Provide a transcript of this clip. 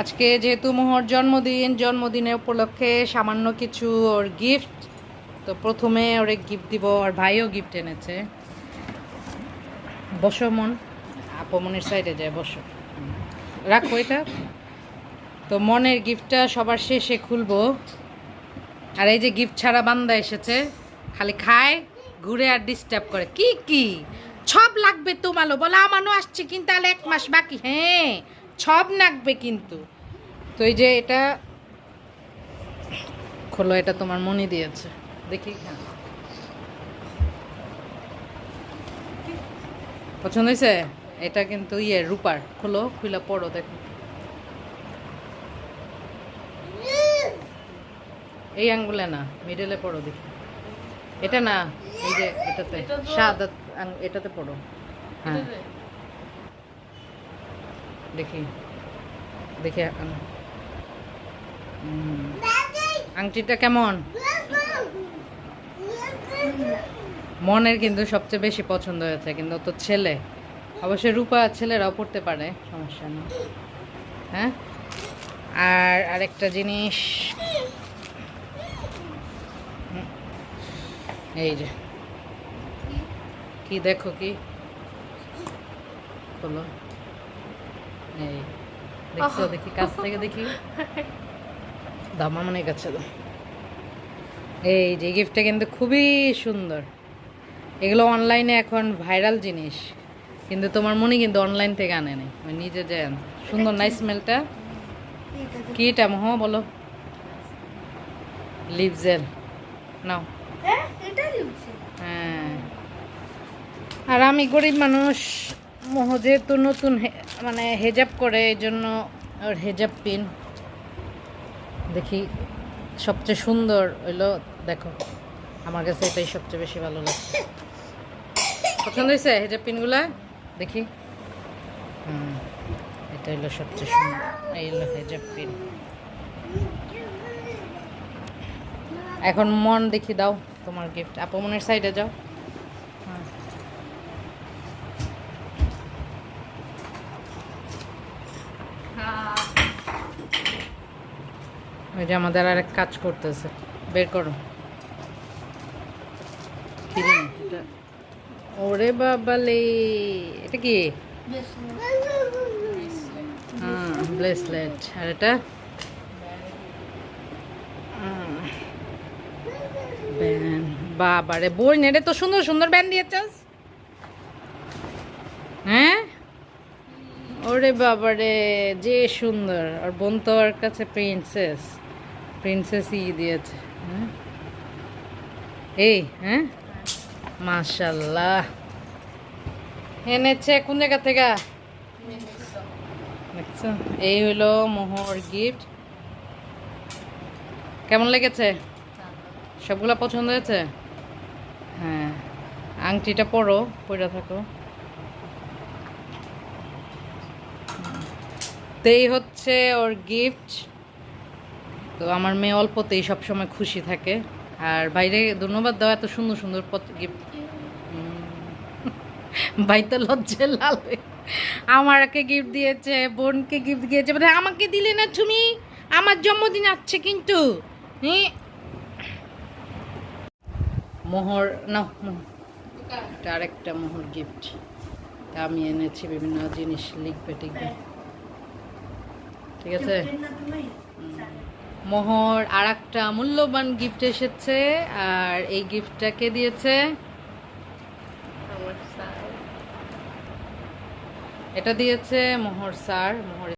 আজকে যেহেতু মোহর জন্মদিন, জন্মদিনের উপলক্ষে সামান্য কিছু ওর গিফট তো প্রথমে ওরে গিফট দিব, ওর ভাইও গিফট এনেছে। বসো মন আপমনের সাইডে যায়, বসো। রাখো এটা। তো মনের গিফটটা সবার শেষে খুলবো। আর এই যে গিফট ছাড়া বান্দা এসেছে, খালি খায়, ঘুরে আর ডিস্টার্ব করে। কি কি? সব লাগবে তোমালো, বলে আমারও আসছে কিন্তু তাহলে এক মাস বাকি হ্যাঁ। সব নাকবে কিন্তু। তো এই যে এটা খোলো এটা তোমার মনি দিয়েছে। দেখি। পছন্দ হয়েছে? এটা কিন্তু ইয়ে রূপার। খোলো খুলে পড়ো দেখো। এই আঙ্গুলে না মিডলে পড়ো দেখি। এটা না এই যে এটাতে সাদা এটাতে পড়ো। হ্যাঁ। দেখি দেখি আংটিটা কেমন? মনের কিন্তু সবচেয়ে বেশি পছন্দ হয়েছে, কিন্তু তো ছেলে। অবশ্যই রূপা ছেলেরাও পড়তে পারে, সমস্যা নেই। হ্যাঁ? আর আরেকটা জিনিস। এই যে। কি দেখো কি? খোলো। এই দেখছ দেখি কাছ থেকে দেখি। দামা মনে কাছে দাও এই যে গিফটটা কিন্তু খুবই সুন্দর। এগুলো অনলাইনে এখন ভাইরাল জিনিস। কিন্তু তোমার মনে কিন্তু অনলাইন থেকে আনে নাই। ওই নিজে যে সুন্দর নাই স্মেলটা কি এটা মহ বলো। লিপ জেল নাও। হ্যাঁ। আর আমি গরিব মানুষ মহ যেহেতু নতুন মানে হেজাব করে, এই জন্য ওর হেজাব পিন। দেখি, সবচেয়ে সুন্দর হইল, দেখো, আমার কাছে এটাই সবচেয়ে বেশি ভালো লাগছে। পছন্দ হয়েছে হেজাব পিনগুলা? দেখি। হুম, এটা হইল সবচেয়ে সুন্দর, এই হলো হেজাব পিন। এখন মন দেখি দাও তোমার গিফট আপু মনের সাইডে যাও। ওই যে আমাদের আরেক কাজ করতেছে। বের করো। এটা? ওরে বাবালে এটা কি? হ্যাঁ ব্রেসলেট আর এটা? ব্যান। বাবারে, বই নেড়ে তো, সুন্দর সুন্দর ব্যান দিয়েছস হ্যাঁ ওরে বাবারে, যে সুন্দর। আর বোন তো ওর কাছে প্রিন্সেস প্রিন্সেসই দিয়েছে হ্যাঁ? এই হ্যাঁ? মাশাল্লাহ। এনেছে, কোন জায়গা থেকে? এই হলো মোহর গিফট কেমন লেগেছে? সবগুলা পছন্দ হয়েছে? হ্যাঁ। আংটিটা পরো পরে থাকো। তো এই হচ্ছে ওর গিফট তো আমার মেয়ে অল্পতেই সবসময় খুশি থাকে। আর বাইরে ধন্যবাদ দেওয়া এত সুন্দর সুন্দর গিফট ভাই তো লজ্জে লাল। আমারকে গিফট দিয়েছে, বোনকে গিফট দিয়েছে। মানে আমাকে দিলে না তুমি? আমার জন্মদিন আসছে কিন্তু। মোহর, না, মোহর। আরেকটা মোহর গিফট আমি এনেছি, বিভিন্ন জিনিস, লিখবে টিকবে ঠিক আছে? মোহর আর একটা মূল্যবান গিফট এসেছে আর এই গিফটটা কে দিয়েছে? এটা দিয়েছে মোহর স্যার মোহর